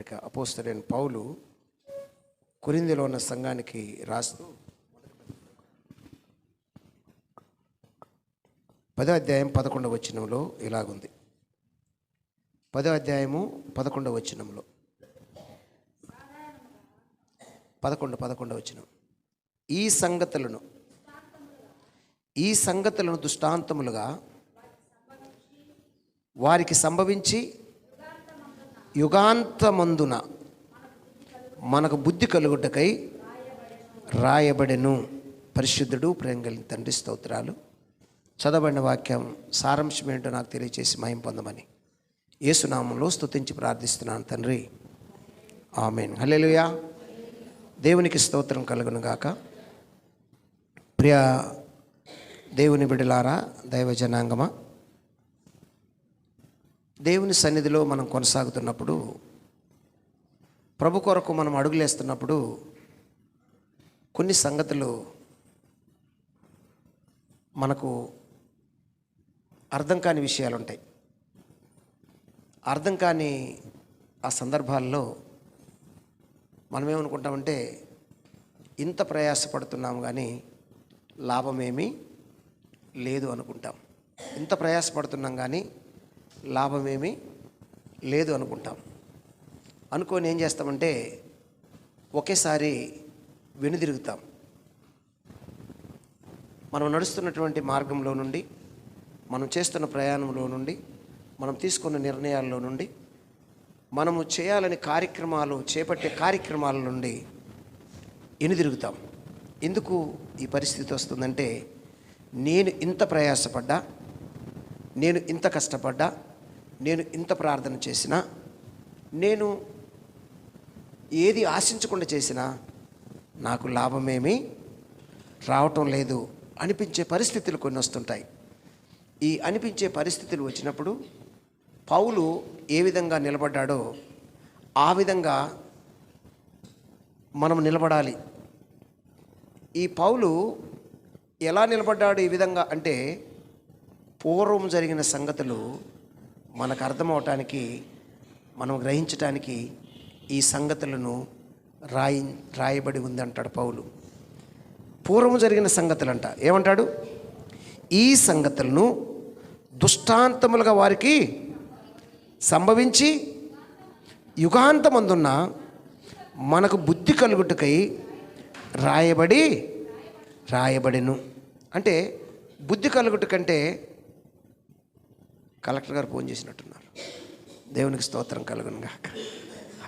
ఇక అపోస్తలైన పౌలు కురిందిలో ఉన్న సంఘానికి రాస్తూ పదో అధ్యాయం పదకొండవ వచనంలో ఇలాగుంది. పదో అధ్యాయము పదకొండవ వచనంలో. పదకొండు పదకొండవ వచనం. ఈ సంగతులను ఈ సంగతులను దృష్టాంతములుగా వారికి సంభవించి యుగాంతమందున మనకు బుద్ధి కలుగుటకై రాయబడెను. పరిశుద్ధుడు ప్రేంగలి తండ్రి స్తోత్రాలు. చదవబడిన వాక్యం సారాంశం ఏంటో నాకు తెలియచేసి మహిం పొందమని. యేసునామంలో స్తుతించి ప్రార్థిస్తున్నాను తండ్రి. ఆమెన్. హలేలుయా దేవునికి స్తోత్రం కలుగును గాక. ప్రియ దేవుని బిడ్డలారా దైవ జనాంగమా. దేవుని సన్నిధిలో మనం కొనసాగుతున్నప్పుడు ప్రభు కొరకు మనం అడుగులేస్తున్నప్పుడు కొన్ని సంగతులు మనకు అర్థం కాని విషయాలు ఉంటాయి అర్థం కాని ఆ సందర్భాల్లో మనమేమనుకుంటామంటే ఇంత ప్రయాసపడుతున్నాం కానీ లాభమేమీ లేదు అనుకుంటాం. ఇంత ప్రయాసపడుతున్నాం కానీ లాభమేమీ లేదు అనుకుంటాం. అనుకొని ఏం చేస్తామంటే ఒకేసారి వెనుదిరుగుతాం మనం నడుస్తున్నటువంటి మార్గంలో నుండి మనం చేస్తున్న ప్రయాణంలో నుండి మనం తీసుకున్న నిర్ణయాల్లో నుండి మనము చేయాలని కార్యక్రమాలు చేపట్టే కార్యక్రమాల నుండి ఎనుదిరుగుతాం ఎందుకు ఈ పరిస్థితి వస్తుందంటే నేను ఇంత ప్రయాసపడ్డా నేను ఇంత కష్టపడ్డా నేను ఇంత ప్రార్థన చేసినా నేను ఏది ఆశించకుండా చేసినా నాకు లాభమేమీ రావటం లేదు అనిపించే పరిస్థితులు కొన్ని వస్తుంటాయి. ఈ అనిపించే పరిస్థితులు వచ్చినప్పుడు పౌలు ఏ విధంగా నిలబడ్డాడో ఆ విధంగా మనం నిలబడాలి. ఈ పౌలు ఎలా నిలబడ్డాడు ఈ విధంగా అంటే పూర్వం జరిగిన సంగతులు మనకు అర్థమవటానికి మనం గ్రహించటానికి ఈ సంగతులను రాయి రాయబడి ఉంది అంటాడు పౌలు. పూర్వం జరిగిన సంగతులంట. ఏమంటాడు? ఈ సంగతులను దుష్టాంతములుగా వారికి సంభవించి యుగాంతమందున్న మనకు బుద్ధి కలుగుటకై రాయబడి రాయబడిను. అంటే బుద్ధి కలుగుట కంటే కలెక్టర్ గారు ఫోన్ చేసినట్టున్నారు. దేవునికి స్తోత్రం కలుగును గాక